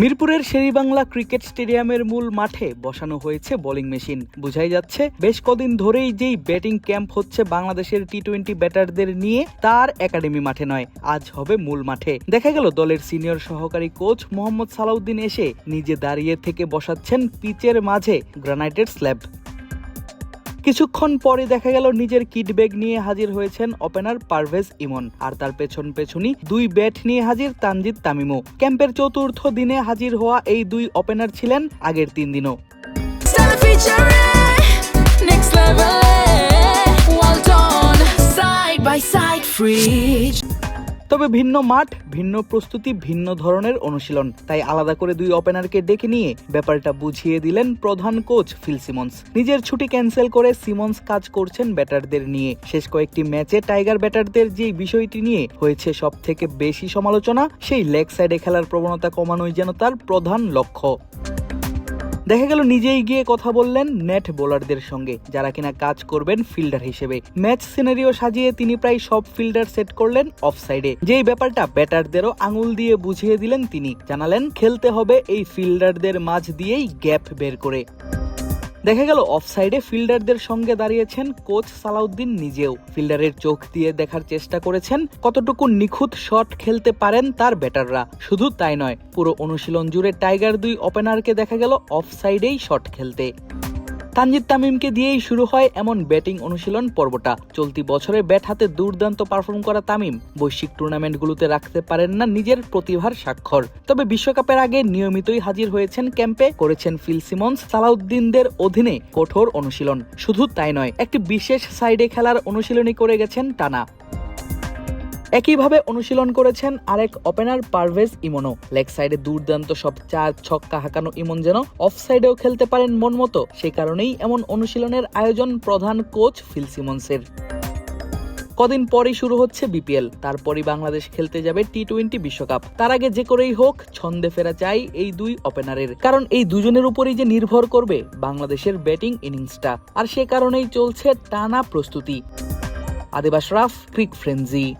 মিরপুরের শেরিবাংলা ক্রিকেট স্টেডিয়ামের মূল মাঠে বসানো হয়েছে বোলিং মেশিন। বুঝাই যাচ্ছে, বেশ কদিন ধরেই যেই ব্যাটিং ক্যাম্প হচ্ছে বাংলাদেশের টি টোয়েন্টি ব্যাটারদের নিয়ে, তার একাডেমি মাঠে নয়, আজ হবে মূল মাঠে। দেখা গেল দলের সিনিয়র সহকারী কোচ মোহাম্মদ সালাউদ্দিন এসে নিজে দাঁড়িয়ে থেকে বসাচ্ছেন পিচের মাঝে গ্রানাইটের স্ল্যাব। কিছুক্ষণ পরে দেখা গেল নিজের কিট ব্যাগ নিয়ে হাজির হয়েছেন ওপেনার পারভেজ ইমন। আর তার পেছন পেছনই দুই ব্যাট নিয়ে হাজির তানজিদ তামিমও। ক্যাম্পের চতুর্থ দিনে হাজির হওয়া এই দুই ওপেনার ছিলেন আগের তিন দিনও। Featuring next fridge. তবে ভিন্ন মাঠ, ভিন্ন প্রস্তুতি, ভিন্ন ধরনের অনুশীলন। তাই আলাদা করে দুই ওপেনারকে ডেকে নিয়ে ব্যাপারটা বুঝিয়ে দিলেন প্রধান কোচ ফিল সিমন্স। নিজের ছুটি ক্যান্সেল করে সিমন্স কাজ করছেন ব্যাটারদের নিয়ে। শেষ কয়েকটি ম্যাচে টাইগার ব্যাটারদের যে বিষয়টি নিয়ে হয়েছে সব থেকে বেশি সমালোচনা, সেই লেগ সাইডে খেলার প্রবণতা কমানোই যেন তার প্রধান লক্ষ্য। দেখা গেল নিজেই গিয়ে কথা বললেন নেট বোলারদের সঙ্গে, যারা কিনা কাজ করবেন ফিল্ডার হিসেবে। ম্যাচ সিনারিও সাজিয়ে তিনি প্রায় সব ফিল্ডার সেট করলেন অফ সাইডে যেই ব্যাপারটা ব্যাটারদেরও আঙুল দিয়ে বুঝিয়ে দিলেন তিনি, জানালেন খেলতে হবে এই ফিল্ডারদের মাঝ দিয়েই গ্যাপ বের করে। দেখা গেল অফ সাইডে ফিল্ডারদের সঙ্গে দাঁড়িয়েছেন কোচ সালাউদ্দিন নিজেও। ফিল্ডারের চোখ দিয়ে দেখার চেষ্টা করেছেন কতটুকু নিখুঁত শট খেলতে পারেন তার ব্যাটাররা। শুধু তাই নয়, পুরো অনুশীলন জুড়ে টাইগার দুই ওপেনারকে দেখা গেল অফ সাইডেই শট খেলতে। তানজিদ তামিমকে দিয়েই শুরু হয় এমন ব্যাটিং অনুশীলন পর্বটা। চলতি বছরে ব্যাট হাতে দুর্দান্ত পারফর্ম করা তামিম বৈশ্বিক টুর্নামেন্টগুলোতে রাখতে পারেন না নিজের প্রতিভার স্বাক্ষর। তবে বিশ্বকাপের আগে নিয়মিতই হাজির হয়েছেন ক্যাম্পে, করেছেন ফিল সিমন্স, সালাউদ্দিনদের অধীনে কঠোর অনুশীলন। শুধু তাই নয়, একটি বিশেষ সাইডে খেলার অনুশীলনী করে গেছেন টানা। একইভাবে অনুশীলন করেছেন আরেক ওপেনার পারভেজ ইমনও লেগ সাইডে দুর্দান্ত সব চার ছক্কা হাঁকানো ইমন যেন অফ সাইডেও খেলতে পারেন মন মতো। সেই কারণেই এমন অনুশীলনের আয়োজন প্রধান কোচ ফিল সিমন্সের। কদিন পরেই শুরু হচ্ছে বিপিএল। তারপরই বাংলাদেশ খেলতে যাবে টি টোয়েন্টি বিশ্বকাপ। তার আগে যে করেই হোক, ছন্দে ফেরা চাই এই দুই ওপেনারের কারণ এই দুজনের উপরই যে নির্ভর করবে বাংলাদেশের ব্যাটিং ইনিংসটা। আর সে কারণেই চলছে টানা প্রস্তুতি। আদিবাস রাফ, ক্রিক ফ্রেন্জি